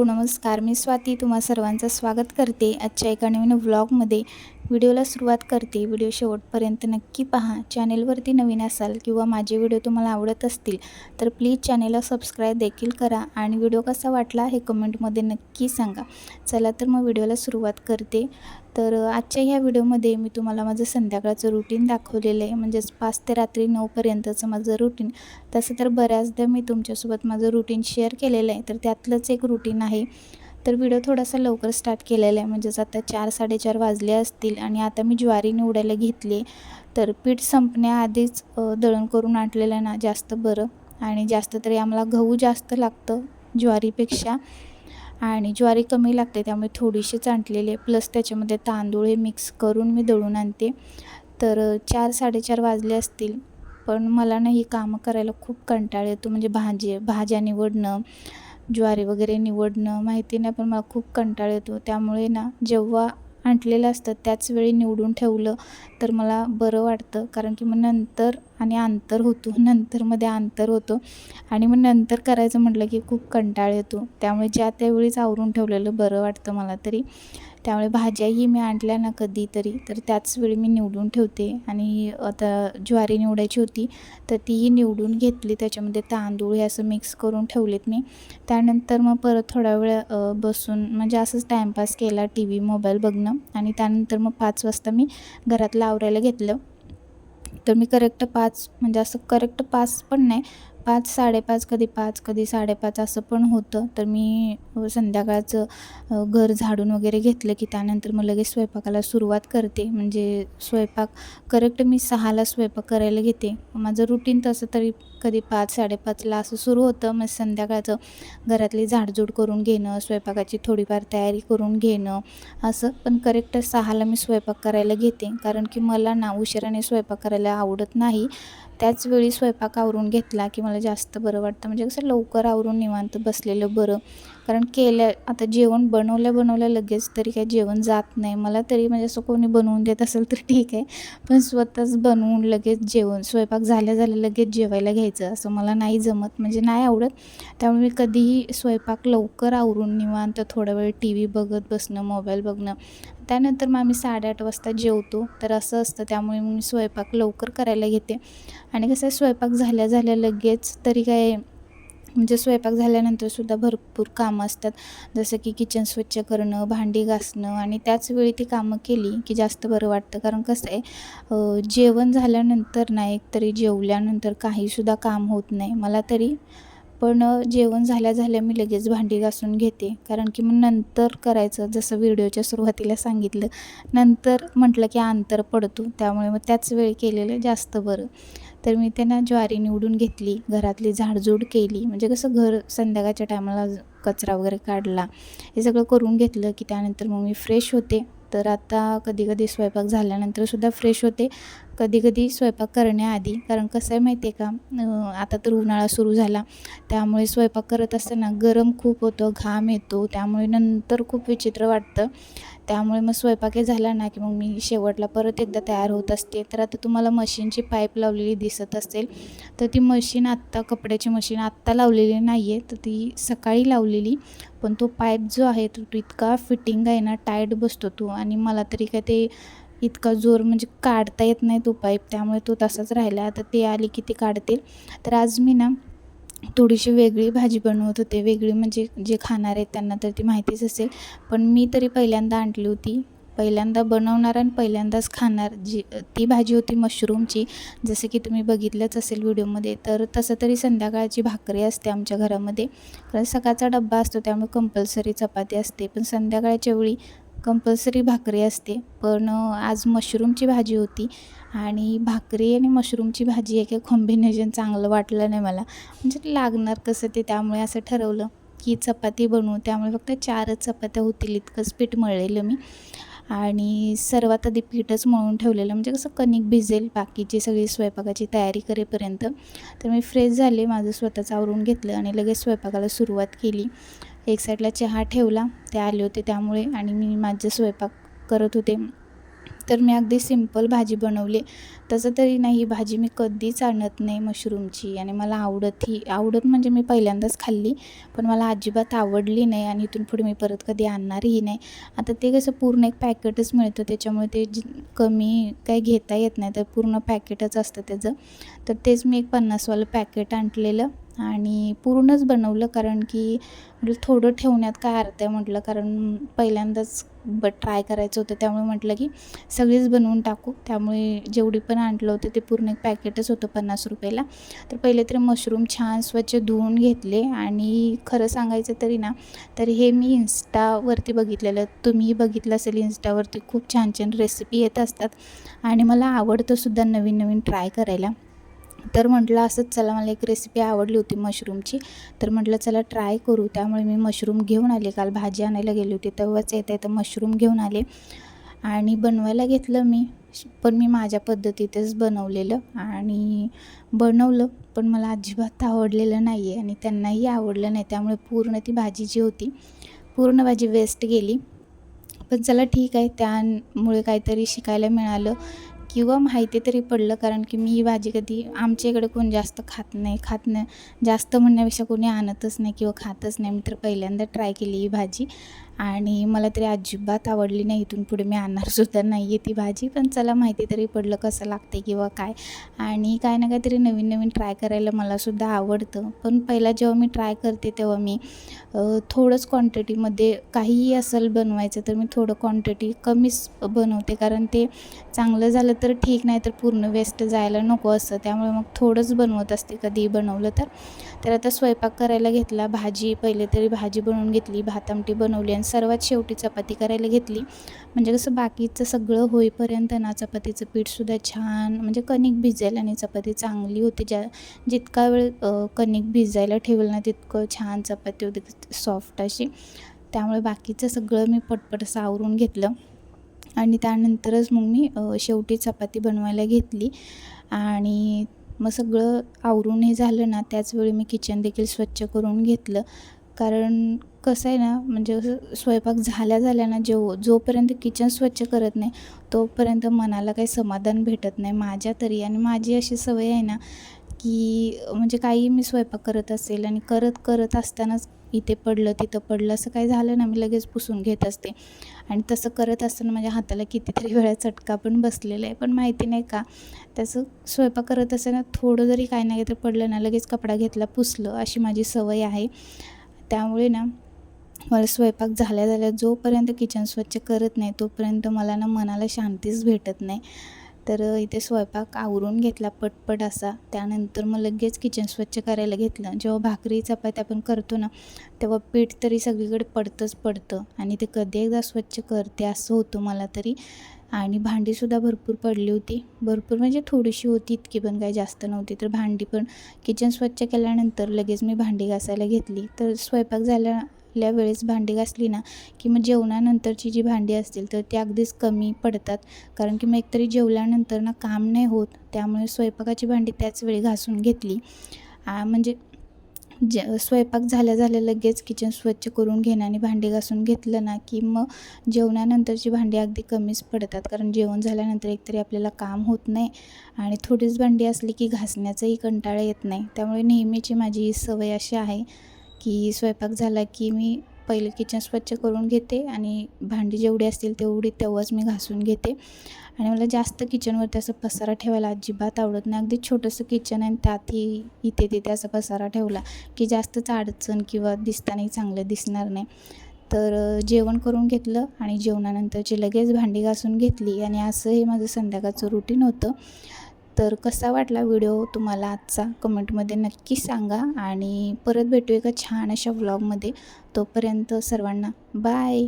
Hello नमस्कार. मी स्वाती तुम्हा सर्वांचं स्वागत करते. आजच्या एका नवीन व्लॉगमध्ये व्हिडिओला सुरुवात करते. व्हिडिओ शेवटपर्यंत नक्की पहा. चॅनेलवरती नवीन असाल किंवा माझे व्हिडिओ तुम्हाला आवडत असतील तर प्लीज चॅनेलला सबस्क्राईब देखील करा आणि व्हिडिओ कसा वाटला हे कमेंटमध्ये नक्की सांगा. चला तर मग व्हिडिओला सुरुवात करते. तर आजच्या ह्या व्हिडिओमध्ये मी तुम्हाला माझं संध्याकाळचं रुटीन दाखवलेलं आहे. म्हणजेच पाच ते रात्री नऊपर्यंतचं माझं रुटीन तसं तर बऱ्याचदा मी तुमच्यासोबत माझं रुटीन शेअर केलेलं आहे. तर त्यातलंच एक रुटीन आहे. तर व्हिडिओ थोडासा लवकर स्टार्ट केलेला आहे. म्हणजेच आता चार साडेचार वाजले असतील आणि आता मी ज्वारी निवडायला घेतली तर पीठ संपण्याआधीच दळण करून आणलेलं ना जास्त बरं. आणि जास्त तरी आम्हाला गहू जास्त लागतं ज्वारीपेक्षा. आणि ज्वारी कमी लागते त्यामुळे थोडीशीच चांटलेली आहे. प्लस त्याच्यामध्ये तांदूळ हे मिक्स करून मी दळून आणते. तर चार साडेचार वाजले असतील पण मला ना ही कामं करायला खूप कंटाळ येतो. म्हणजे भाजी भाज्या निवडणं ज्वारी वगैरे निवडणं माहिती नाही पण मला खूप कंटाळ येतो. त्यामुळे ना जेव्हा आणलेलं असतं त्याच वेळी निवडून ठेवलं तर मला बरं वाटतं. कारण की मग नंतर आणि अंतर होतो. नंतरमध्ये अंतर होतो. आणि मग नंतर करायचं म्हटलं की खूप कंटाळ येतो. त्यामुळे ज्या त्यावेळीच आवरून ठेवलेलं बरं वाटतं मला तरी. त्यामुळे भाज्याही मी आणल्या ना कधीतरी तर त्याच वेळी मी निवडून ठेवते. आणि आता ज्वारी निवडायची होती तर तीही निवडून घेतली. त्याच्यामध्ये तांदूळ हे असं मिक्स करून ठेवलेत मी. त्यानंतर मग परत थोडा वेळ बसून म्हणजे असंच टाईमपास केला टी व्ही मोबाईल बघणं. आणि त्यानंतर मग पाच वाजता मी घरातलं आवरायला घेतलं. तर मी करेक्ट पाच म्हणजे असं करेक्ट पाच पण नाही पाच साडेपाच कधी पाच कधी साडेपाच असं पण होतं. तर मी संध्याकाळचं घर झाडून वगैरे घेतलं की त्यानंतर मग लगेच स्वयंपाकाला सुरुवात करते. म्हणजे स्वयंपाक करेक्ट मी सहाला स्वयंपाक करायला घेते. माझं रुटीन तसं तरी कधी पाच साडेपाचला असं सुरू होतं. मग संध्याकाळचं घरातली झाडझूड करून घेणं स्वयंपाकाची थोडीफार तयारी करून घेणं असं. पण करेक्ट सहाला मी स्वयंपाक करायला घेते. कारण की मला ना उशिराने स्वयंपाक करायला आवडत नाही. त्याच वेळी स्वयंपाक आवरून घेतला की मला जास्त बरं वाटतं. म्हणजे कसं लवकर आवरून निवांत बसलेलं बरं. कारण केल्या आता जेवण बनवल्या बनवल्या लगेच तरी काही जेवण जात नाही. मला तरी म्हणजे असं कोणी बनवून देत असेल तर ठीक आहे. पण स्वतःच बनवून लगेच जेवण स्वयंपाक झाल्या झाल्या लगेच जेवायला घ्यायचं असं मला नाही जमत. म्हणजे नाही आवडत. त्यामुळे मी कधीही स्वयंपाक लवकर आवरून निवांत थोडा वेळ टी व्ही बघत बसणं मोबाईल बघणं. त्यानंतर मग आम्ही साडेआठ वाजता जेवतो. तर असं असतं त्यामुळे मी स्वयंपाक लवकर करायला घेते. आणि कसं स्वयंपाक झाल्या झाल्या लगेच तरी काय म्हणजे स्वयंपाक झाल्यानंतरसुद्धा भरपूर कामं असतात. जसं की किचन स्वच्छ करणं भांडी घासणं आणि त्याच वेळी ती कामं केली की जास्त बरं वाटतं. कारण कसं आहे जेवण झाल्यानंतर ना एक तरी जेवल्यानंतर काहीसुद्धा काम होत नाही. मला तरी पण जेवण झाल्या झाल्या मी लगेच भांडी घासून घेते. कारण की मग नंतर करायचं जसं व्हिडिओच्या सुरुवातीला सांगितलं नंतर म्हटलं की अंतर पडतो. त्यामुळे मग त्याच वेळी केलेलं जास्त बरं. तर मी त्यांना ज्वारी निवडून घेतली घरातली झाडझूड केली. म्हणजे कसं घर संध्याकाळच्या टायमाला कचरा वगैरे काढला. हे सगळं करून घेतलं की त्यानंतर मग मी फ्रेश होते. तर आता कधी कधी स्वयंपाक झाल्यानंतरसुद्धा फ्रेश होते. कधी कधी स्वयंपाक करण्याआधी कारण कसं आहे माहिती आहे का आता तर उन्हाळा सुरू झाला. त्यामुळे स्वयंपाक करत असताना गरम खूप होतं घाम येतो. त्यामुळे नंतर खूप विचित्र वाटतं. त्यामुळे मग स्वयंपाकही झाला ना की मग मी शेवटला परत एकदा तयार होत असते. तर आता तुम्हाला मशीनची पाईप लावलेली दिसत असेल. तर ती मशीन आत्ता कपड्याची मशीन आत्ता लावलेली नाही आहे तर ती सकाळी लावलेली. पण तो पाईप जो आहे तो इतका फिटिंग आहे ना टाईट बसतो तो. आणि मला तरी काय ते इतका जोर म्हणजे काढता येत नाही तो पाईप. त्यामुळे तो तसाच राहिला. आता ते आली की ते काढतील. तर आज मी ना थोडीशी वेगळी भाजी बनवत होते. वेगळी म्हणजे जे खाणार आहेत त्यांना तर ती माहितीच असेल. पण मी तरी पहिल्यांदा आणली होती. पहिल्यांदा बनवणार आणि पहिल्यांदाच खाणार जी ती भाजी होती मशरूमची. जसं की तुम्ही बघितलंच असेल व्हिडिओमध्ये तर तसं तरी संध्याकाळची भाकरी असते आमच्या घरामध्ये. कारण सकाळचा डब्बा असतो त्यामुळे कंपल्सरी चपाती असते. पण संध्याकाळच्या वेळी कंपल्सरी भाकरी असते. पण आज मशरूमची भाजी होती आणि भाकरी आणि मशरूमची भाजी आहे काही कॉम्बिनेशन चांगलं वाटलं नाही मला. म्हणजे लागणार कसं ते त्यामुळे असं ठरवलं की चपाती बनवू. त्यामुळे फक्त चारच चपात्या होतील इतकंच पीठ मळलेलं मी. आणि सर्वात आधी पीठच मळून ठेवलेलं. म्हणजे कसं कणिक भिजेल बाकीची सगळी स्वयंपाकाची तयारी करेपर्यंत. तर मी फ्रेश झाले माझं स्वतःच आवरून घेतलं आणि लगेच स्वयंपाकाला सुरुवात केली. एक साईडला चहा ठेवला ते आले होते त्यामुळे आणि मी माझं स्वयंपाक करत होते. तर मी अगदी सिंपल भाजी बनवली. तसं तरी नाही भाजी मी कधीच आणत नाही मशरूमची आणि मला आवडत ही आवडत म्हणजे मी पहिल्यांदाच खाल्ली पण मला अजिबात आवडली नाही आणि इथून पुढे मी परत कधी आणणारही नाही. आता ते कसं पूर्ण एक पॅकेटच मिळतं त्याच्यामुळे ते कमी काही घेता येत नाही तर पूर्ण पॅकेटच असतं त्याचं. तर तेच मी एक पन्नासवालं पॅकेट आणलेलं. आणि पूर्णच बनवलं कारण की थोडं ठेवण्यात काय अर्थ आहे म्हटलं कारण पहिल्यांदाच ब ट्राय करायचं होतं. त्यामुळे म्हटलं की सगळीच बनवून टाकू. त्यामुळे जेवढी पण आणलं होतं ते पूर्ण एक पॅकेटच होतं पन्नास रुपयाला. तर पहिले तरी मशरूम छान स्वच्छ धुवून घेतले आणि खरं सांगायचं तरी ना तर हे मी इन्स्टावरती बघितलेलं तुम्हीही बघितलं असेल इन्स्टावरती खूप छान छान रेसिपी येत असतात. आणि मला आवडतं सुद्धा नवीन नवीन ट्राय करायला. तर म्हटलं असंच चला मला एक रेसिपी आवडली होती मशरूमची तर म्हटलं चला ट्राय करू. त्यामुळे मी मशरूम घेऊन आले. काल भाजी आणायला गेली होती. तेव्हाच येता येतं मशरूम घेऊन आले. आणि बनवायला घेतलं मी. पण मी माझ्या पद्धतीतच बनवलेलं आणि बनवलं. पण मला अजिबात आवडलेलं नाही आहे आणि त्यांनाही आवडलं नाही. त्यामुळे पूर्ण ती भाजी जी होती पूर्ण भाजी वेस्ट गेली. पण चला ठीक आहे. त्यामुळे काहीतरी शिकायला मिळालं. किंवा माहिती तरी पडलं कारण की मी ही भाजी कधी आमच्या इकडे कोण जास्त खात नाही. खात नाही जास्त म्हणण्यापेक्षा कोणी आणतच नाही किंवा खातच नाही. मी तर पहिल्यांदा ट्राय केली ही भाजी. आणि मला तरी अजिबात आवडली नाही इथून पुढे मी आणणारसुद्धा नाही आहे ती भाजी. पण चला माहिती तरी पडलं कसं लागते किंवा काय. आणि काय ना काहीतरी नवीन नवीन ट्राय करायला मलासुद्धा आवडतं. पण पहिला जेव्हा मी ट्राय करते तेव्हा मी थोडंच क्वांटिटीमध्ये काहीही असेल बनवायचं तर मी थोडं क्वांटिटी कमीच बनवते. कारण ते चांगलं झालं तर ठीक नाही तर पूर्ण वेस्ट जायला नको असं त्यामुळे मग थोडंच बनवत असते कधीही बनवलं तर. तर आता स्वयंपाक करायला घेतला भाजी पहिले तरी भाजी बनवून घेतली भात आमटी बनवली आणि सर्वात शेवटी चपाती करायला घेतली. म्हणजे कसं बाकीचं सगळं होईपर्यंत ना चपातीचं पीठसुद्धा छान म्हणजे कणिक भिजेल आणि चपाती चांगली होती. ज्या जितका वेळ कणिक भिजायला ठेवलं ना तितकं छान चपाती होती सॉफ्ट अशी. त्यामुळे बाकीचं सगळं मी पटपट सावरून घेतलं. आणि त्यानंतरच मग मी शेवटी चपाती बनवायला घेतली. आणि मग सगळं आवरून हे झालं ना त्याचवेळी मी किचन देखील स्वच्छ करून घेतलं. कारण कसं आहे ना म्हणजे असं स्वयंपाक झाल्या झाल्या ना जेव जोपर्यंत किचन स्वच्छ करत नाही तोपर्यंत मनाला काही समाधान भेटत नाही. माझ्या तरी आणि माझी अशी सवय आहे ना की म्हणजे काही मी स्वयंपाक करत असेल आणि करत करत असतानाच इथे पडलं तिथं पडलं असं काही झालं ना मी लगेच पुसून घेत असते. आणि तसं करत असताना माझ्या हाताला कितीतरी वेळा चटका पण बसलेला आहे. पण माहिती नाही का त्याचं स्वयंपाक करत असताना थोडं जरी काही नाही तर पडलं ना लगेच कपडा घेतला पुसलं अशी माझी सवय आहे. त्यामुळे ना मला स्वयंपाक झाल्या झाल्या जोपर्यंत किचन स्वच्छ करत नाही तोपर्यंत मला ना मनाला शांतीच भेटत नाही. तर इथे स्वयंपाक आवरून घेतला पटपट असा. त्यानंतर मग लगेच किचन स्वच्छ करायला घेतलं. जेव्हा भाकरी चपाती आपण करतो ना तेव्हा पीठ तरी सगळीकडे पडतंच पडतं. आणि ते कधी एकदा स्वच्छ करते असं होतं मला तरी. आणि भांडीसुद्धा भरपूर पडली होती. भरपूर म्हणजे थोडीशी होती इतकी पण काही जास्त नव्हती. तर भांडी पण किचन स्वच्छ केल्यानंतर लगेच मी भांडी घासायला घेतली. तर स्वयंपाक झाल्या आपल्या वेळेस भांडी घासली ना की मग जेवणानंतरची जी भांडी असतील तर ती अगदीच कमी पडतात. कारण की मग एकतरी जेवल्यानंतर ना काम नाही होत त्यामुळे स्वयंपाकाची भांडी त्याच वेळी घासून घेतली. म्हणजे जे स्वयंपाक झाल्या झाल्या लगेच किचन स्वच्छ करून घेणं आणि भांडी घासून घेतलं ना की मग जेवणानंतरची भांडी अगदी कमीच पडतात. कारण जेवण झाल्यानंतर एकतरी आपल्याला काम होत नाही आणि थोडीच भांडी असली की घासण्याचाही कंटाळा येत नाही. त्यामुळे नेहमीची माझी सवय अशी आहे की स्वयंपाक झाला की मी पहिलं किचन स्वच्छ करून घेते आणि भांडी जेवढी असतील तेवढी तेव्हाच मी घासून घेते. आणि मला जास्त किचनवरती असं पसारा ठेवायला अजिबात आवडत नाही. अगदी छोटंसं किचन आहे त्यातही इथे तिथे असं पसारा ठेवला की जास्तच अडचण किंवा दिसतानाही चांगलं दिसणार नाही. तर जेवण करून घेतलं आणि जेवणानंतरची लगेच भांडी घासून घेतली आणि असं हे माझं संध्याकाळचं रुटीन होतं. तर कसा वाटला व्हिडिओ तुम्हाला आजचा? कमेंटमध्ये नक्की सांगा आणि परत भेटू एका छान अशा व्लॉगमध्ये तोपर्यंत सर्वांना बाय